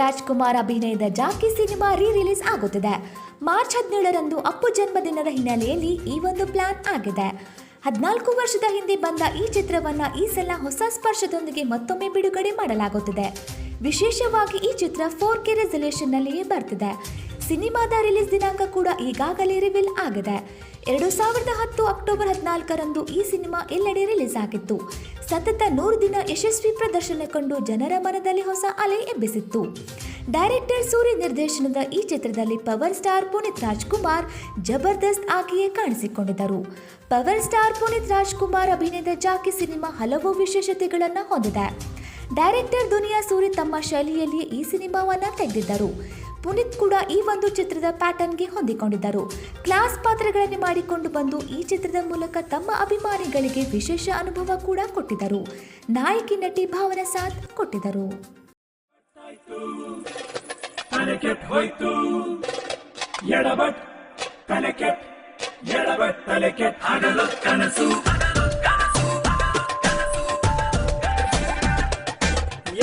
ರಾಜ್ಕುಮಾರ್ ಅಭಿನಯದ Jackie cinema re release ಆಗುತ್ತಿದೆ. March ಹದಿನೇಳರಂದು ಅಪ್ಪು ಜನ್ಮದಿನದ ಹಿನ್ನೆಲೆಯಲ್ಲಿ ಈ ಒಂದು ಪ್ಲಾನ್ ಆಗಿದೆ. ಹದಿನಾಲ್ಕು ವರ್ಷದ ಹಿಂದೆ ಬಂದ ಈ ಚಿತ್ರವನ್ನ ಈ ಸಲ ಹೊಸ ಸ್ಪರ್ಶದೊಂದಿಗೆ ಮತ್ತೊಮ್ಮೆ ಬಿಡುಗಡೆ ಮಾಡಲಾಗುತ್ತಿದೆ. ವಿಶೇಷವಾಗಿ ಈ ಚಿತ್ರ ಫೋರ್ ಕೆ ರೆಸಲ್ಯೂಷನ್ನಲ್ಲಿಯೇ ಬರ್ತಿದೆ. ಸಿನಿಮಾದ ರಿಲೀಸ್ ದಿನಾಂಕ ಕೂಡ ಈಗಾಗಲೇ ರಿವೀಲ್ ಆಗಿದೆ. ಎರಡು ಸಾವಿರದ ಹತ್ತು ಅಕ್ಟೋಬರ್ ಹದಿನಾಲ್ಕರಂದು ಈ ಸಿನಿಮಾ ಎಲ್ಲೆಡೆ ರಿಲೀಸ್ ಆಗಿತ್ತು. ಸತತ ನೂರು ದಿನ ಯಶಸ್ವಿ ಪ್ರದರ್ಶನ ಕಂಡು ಜನರ ಮನದಲ್ಲಿ ಹೊಸ ಅಲೆ ಎಬ್ಬಿಸಿತ್ತು. ಡೈರೆಕ್ಟರ್ ಸೂರ್ಯ ನಿರ್ದೇಶನದ ಈ ಚಿತ್ರದಲ್ಲಿ ಪವರ್ ಸ್ಟಾರ್ ಪುನೀತ್ ರಾಜ್ಕುಮಾರ್ ಜಬರ್ದಸ್ತ್ ಆಗಿಯೇ ಕಾಣಿಸಿಕೊಂಡಿದ್ದರು. ಪವರ್ ಸ್ಟಾರ್ ಪುನೀತ್ ರಾಜ್ಕುಮಾರ್ ಅಭಿನಯದ ಜಾಕಿ ಸಿನಿಮಾ ಹಲವು ವಿಶೇಷತೆಗಳನ್ನು ಹೊಂದಿದೆ. ಡೈರೆಕ್ಟರ್ ದುನಿಯಾ ಸೂರಿ ತಮ್ಮ ಶೈಲಿಯಲ್ಲಿ ಈ ಸಿನಿಮಾವನ್ನು ತೆಗೆದಿದ್ದರು. ಪುನೀತ್ ಕೂಡ ಈ ಒಂದು ಚಿತ್ರದ ಪ್ಯಾಟರ್ನ್ಗೆ ಹೊಂದಿಕೊಂಡಿದ್ದರು. ಕ್ಲಾಸ್ ಪಾತ್ರಗಳನ್ನು ಮಾಡಿಕೊಂಡು ಬಂದು ಈ ಚಿತ್ರದ ಮೂಲಕ ತಮ್ಮ ಅಭಿಮಾನಿಗಳಿಗೆ ವಿಶೇಷ ಅನುಭವ ಕೂಡ ಕೊಟ್ಟಿದ್ದರು. ನಾಯಕಿ ನಟಿ ಭಾವನ ಸಾಥ್ ಕೊಟ್ಟಿದ್ದರು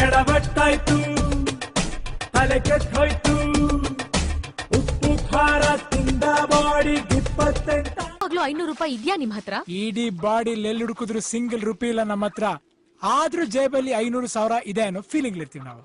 ಎಡಬಟ್ಟಾಯ್ತು. ತಲೆಕೆಟ್ ಹೋಯ್ತು. ಸರ್ಕಾರದಿಂದ ಬಾಡಿ ಇಪ್ಪತ್ತೆಂಟ. ಯಾವಾಗ್ಲೂ ಐನೂರು ರೂಪಾಯಿ ಇದ್ಯಾ ನಿಮ್ ಹತ್ರ? ಇಡೀ ಬಾಡಿಲಿ ಎಲ್ಲಿ ಹುಡುಕಿದ್ರು ಸಿಂಗಲ್ ರೂಪಾಯಿ ಇಲ್ಲ ನಮ್ಮ ಹತ್ರ. ಆದ್ರೂ ಜೇಬಲ್ಲಿ ಐನೂರು ಸಾವಿರ ಇದೆ ಅನ್ನೋ ಫೀಲಿಂಗ್ ಇರ್ತೀವಿ ನಾವು.